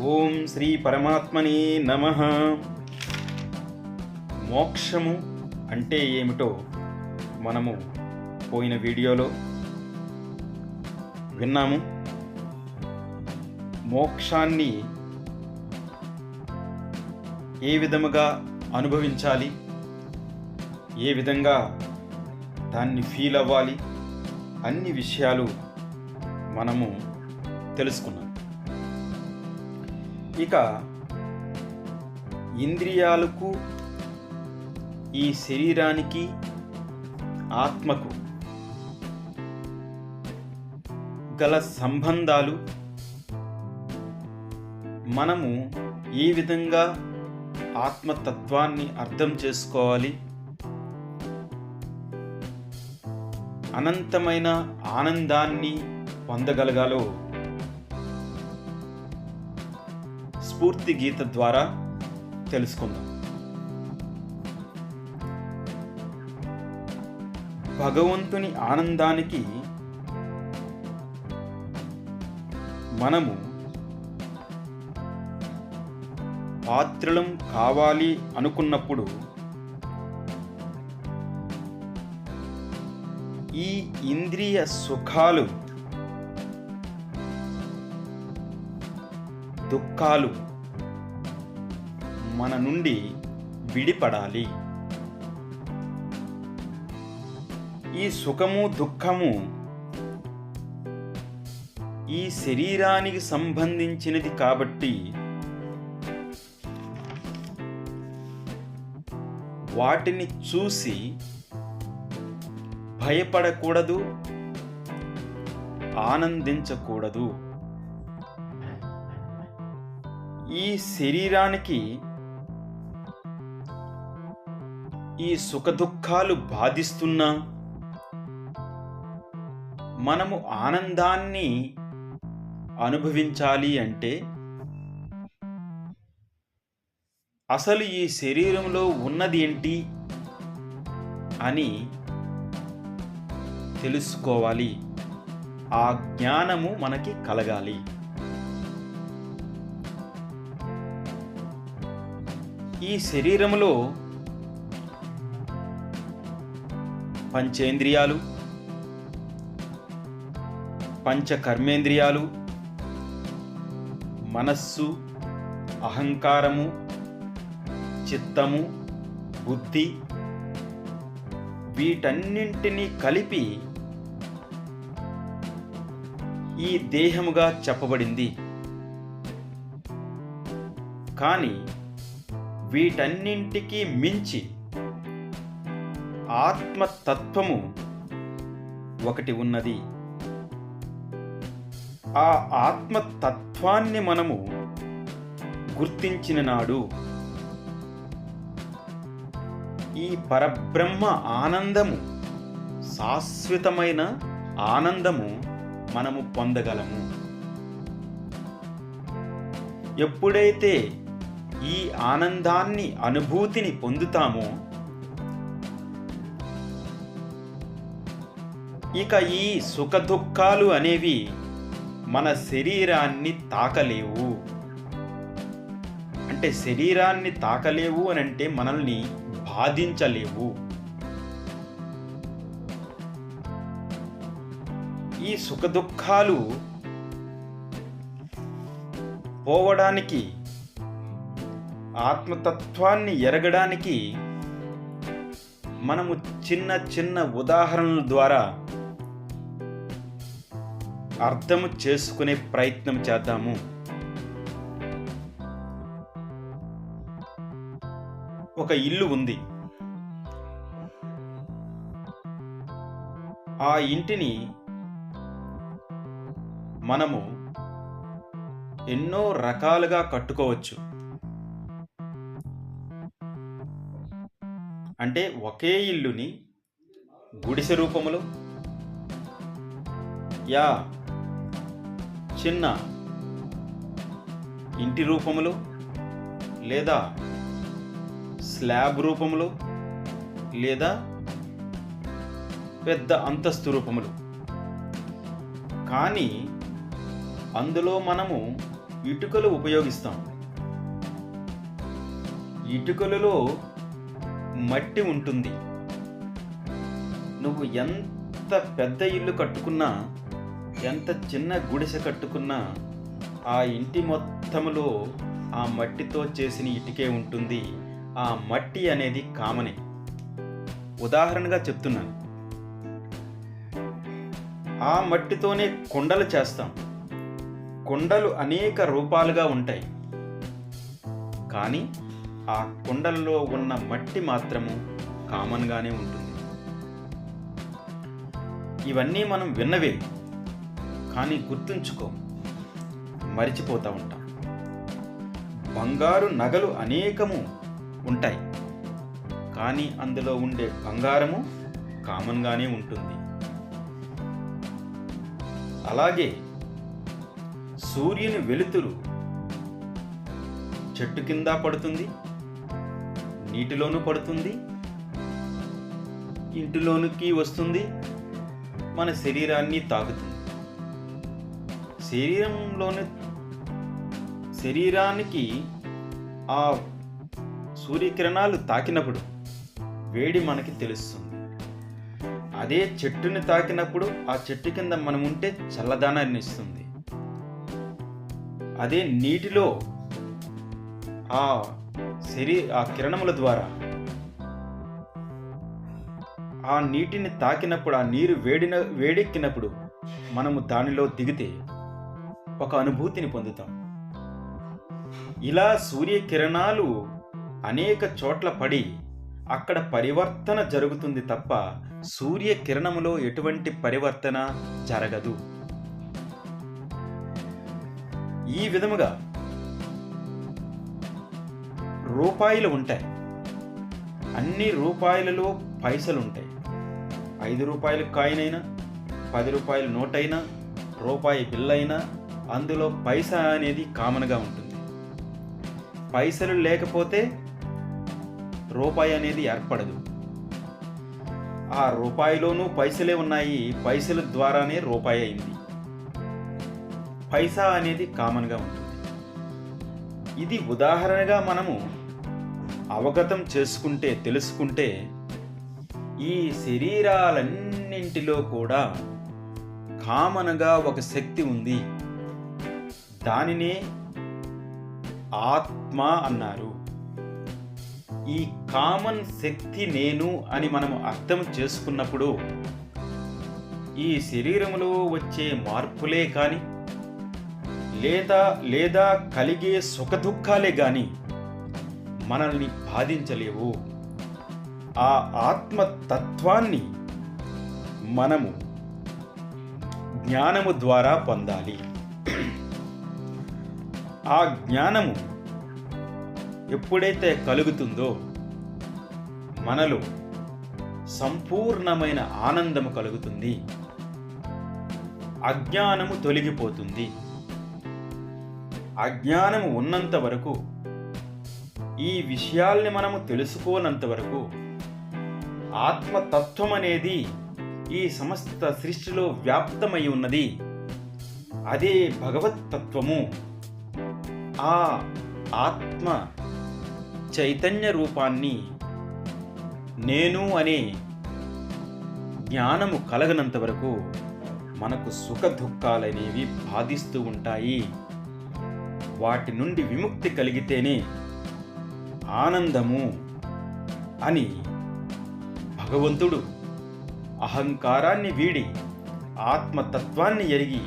ఓం శ్రీ పరమాత్మని నమ. మోక్షము అంటే ఏమిటో మనము పోయిన వీడియోలో విన్నాము. మోక్షాన్ని ఏ విధముగా అనుభవించాలి? ఏ విధంగా దాన్ని ఫీల్ అవ్వాలి? అన్ని విషయాలు మనము తెలుసుకున్నాం. ఇక ఇంద్రియాలకు ఈ శరీరానికి ఆత్మకు గల సంబంధాలు మనము ఏ విధంగా ఆత్మతత్వాన్ని అర్థం చేసుకోవాలి? అనంతమైన ఆనందాన్ని పొందగలగాలో? స్ఫూర్తి గీత ద్వారా తెలుసుకుందాం. భగవంతుని ఆనందానికి మనము పాత్రలం కావాలి అనుకున్నప్పుడు ఈ ఇంద్రియ సుఖాలు దుఃఖాలు మన నుండి విడిపడాలి. ఈ సుఖము దుఃఖము ఈ శరీరానికి సంబంధించినది కాబట్టి వాటిని చూసి భయపడకూడదు ఆనందించకూడదు. ఈ శరీరానికి ఈ సుఖదుఖాలు బాధిస్తున్నా మనము ఆనందాన్ని అనుభవించాలి అంటే అసలు ఈ శరీరంలో ఉన్నది ఏంటి అని తెలుసుకోవాలి. ఆ జ్ఞానము మనకి కలగాలి. ఈ శరీరంలో పంచేంద్రియాలు పంచకర్మేంద్రియాలు మనస్సు అహంకారము చిత్తము బుద్ధి వీటన్నింటినీ కలిపి ఈ దేహముగా చెప్పబడింది. కానీ వీటన్నింటికి మించి ఆత్మతత్వము ఒకటి ఉన్నది. ఆ ఆత్మతత్వాన్ని మనము గుర్తించిన నాడు ఈ పరబ్రహ్మ ఆనందము శాశ్వతమైన ఆనందము మనము పొందగలము. ఎప్పుడైతే ఈ ఆనందాన్ని అనుభూతిని పొందుతామో ఇక ఈ సుఖదుఖాలు అనేవి మన శరీరాన్ని తాకలేవు. అంటే శరీరాన్ని తాకలేవు అని అంటే మనల్ని బాధించలేవు. ఈ సుఖదుఖాలు పోవడానికి ఆత్మతత్వాన్ని ఎరగడానికి మనము చిన్న చిన్న ఉదాహరణల ద్వారా అర్థం చేసుకునే ప్రయత్నం చేద్దాము. ఒక ఇల్లు ఉంది. ఆ ఇంటిని మనము ఎన్నో రకాలుగా కట్టుకోవచ్చు. అంటే ఒకే ఇల్లుని గుడిసె రూపములో యా చిన్న ఇంటి రూపములు లేదా స్లాబ్ రూపములు లేదా పెద్ద అంతస్తు రూపములు. కానీ అందులో మనము ఇటుకలు ఉపయోగిస్తాం. ఇటుకలలో మట్టి ఉంటుంది. నువ్వు ఎంత పెద్ద ఇల్లు కట్టుకున్నా ఎంత చిన్న గుడిసె కట్టుకున్నా ఆ ఇంటి మొత్తములో ఆ మట్టితో చేసిన ఇటుకే ఉంటుంది. ఆ మట్టి అనేది కామనే. ఉదాహరణగా చెప్తున్నాను. ఆ మట్టితోనే కొండలు చేస్తాం. కొండలు అనేక రూపాలుగా ఉంటాయి. కానీ ఆ కుండల్లో ఉన్న మట్టి మాత్రము కామన్గానే ఉంటుంది. ఇవన్నీ మనం విన్నవే. కానీ గుర్తుంచుకో మరిచిపోతూ ఉంటాం. బంగారు నగలు అనేకము ఉంటాయి కానీ అందులో ఉండే బంగారము కామన్గానే ఉంటుంది. అలాగే సూర్యుని వెలుతురు చెట్టు కింద పడుతుంది నీటిలోనూ పడుతుంది ఇంటిలోనికి వస్తుంది మన శరీరాన్ని తాకుతుంది. శరీరంలోని శరీరానికి ఆ సూర్యకిరణాలు తాకినప్పుడు వేడి మనకి తెలుస్తుంది. అదే చెట్టుని తాకినప్పుడు ఆ చెట్టు కింద మనం ఉంటే చల్లదనాన్ని ఇస్తుంది. అదే నీటిలో ఆ శరీ ఆ కిరణముల ద్వారా ఆ నీటిని తాకినప్పుడు ఆ నీరు వేడిన వేడెక్కినప్పుడు మనము దానిలో దిగితే ఒక అనుభూతిని పొందుతాం. ఇలా సూర్యకిరణాలు అనేక చోట్ల పడి అక్కడ పరివర్తన జరుగుతుంది తప్ప సూర్యకిరణములో ఎటువంటి పరివర్తన జరగదు. ఈ విధముగా రూపాయలు ఉంటాయి. అన్ని రూపాయలలో పైసలు ఉంటాయి ఐదు రూపాయల కాయిన్ అయినా పది రూపాయల నోట్ అయినా రూపాయి బిల్ అయినా అందులో పైసా అనేది కామన్గా ఉంటుంది. పైసలు లేకపోతే రూపాయి అనేది ఏర్పడదు. ఆ రూపాయిలోనూ పైసలే ఉన్నాయి. పైసల ద్వారానే రూపాయి అయింది. పైసా అనేది కామన్గా ఉంటుంది. ఇది ఉదాహరణగా మనము అవగతం చేసుకుంటే తెలుసుకుంటే ఈ శరీరాలన్నింటిలో కూడా కామన్గా ఒక శక్తి ఉంది. దానినే ఆత్మ అన్నారు. ఈ కామన్ శక్తి నేను అని మనం అర్థం చేసుకున్నప్పుడు ఈ శరీరంలో వచ్చే మార్పులే కానీ లేదా లేదా కలిగే సుఖదుఖాలే కానీ మనల్ని బాధించలేవు. ఆ ఆత్మతత్వాన్ని మనము జ్ఞానము ద్వారా పొందాలి. ఆ జ్ఞానము ఎప్పుడైతే కలుగుతుందో మనలో సంపూర్ణమైన ఆనందము కలుగుతుంది. అజ్ఞానము తొలగిపోతుంది. అజ్ఞానము ఉన్నంత వరకు ఈ విషయాల్ని మనము తెలుసుకోనంత వరకు ఆత్మతత్వం అనేది ఈ సమస్త సృష్టిలో వ్యాప్తమై ఉన్నది. అదే భగవత్ తత్వము. ఆ ఆత్మ చైతన్య రూపాన్ని నేను అనే జ్ఞానము కలగనంత వరకు మనకు సుఖ దుఃఖాలనేవి బాధిస్తూ ఉంటాయి. వాటి నుండి విముక్తి కలిగితేనే ఆనందము అని భగవంతుడు అహంకారాన్ని వీడి ఆత్మతత్వాన్ని ఎరిగి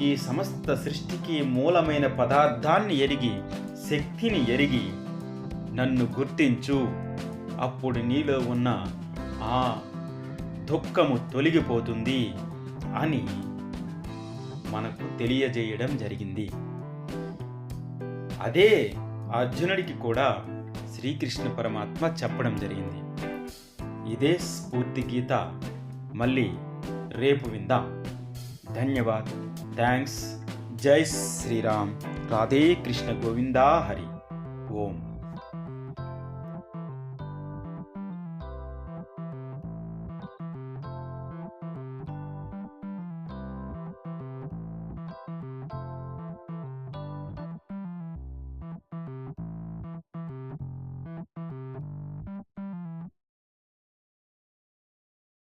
ఈ సమస్త సృష్టికి మూలమైన పదార్థాన్ని ఎరిగి శక్తిని ఎరిగి నన్ను గుర్తించు. అప్పుడు నీలో ఉన్న ఆ దుఃఖము తొలగిపోతుంది అని మనకు తెలియజేయడం జరిగింది. అదే అర్జునుడికి కూడా శ్రీకృష్ణ పరమాత్మ చెప్పడం జరిగింది. ఇదే స్ఫూర్తి గీత మళ్ళీ రేపు విందాం. ధన్యవాదాలు థ్యాంక్స్ జై శ్రీరామ్ రాధే కృష్ణ గోవిందా హరి ఓం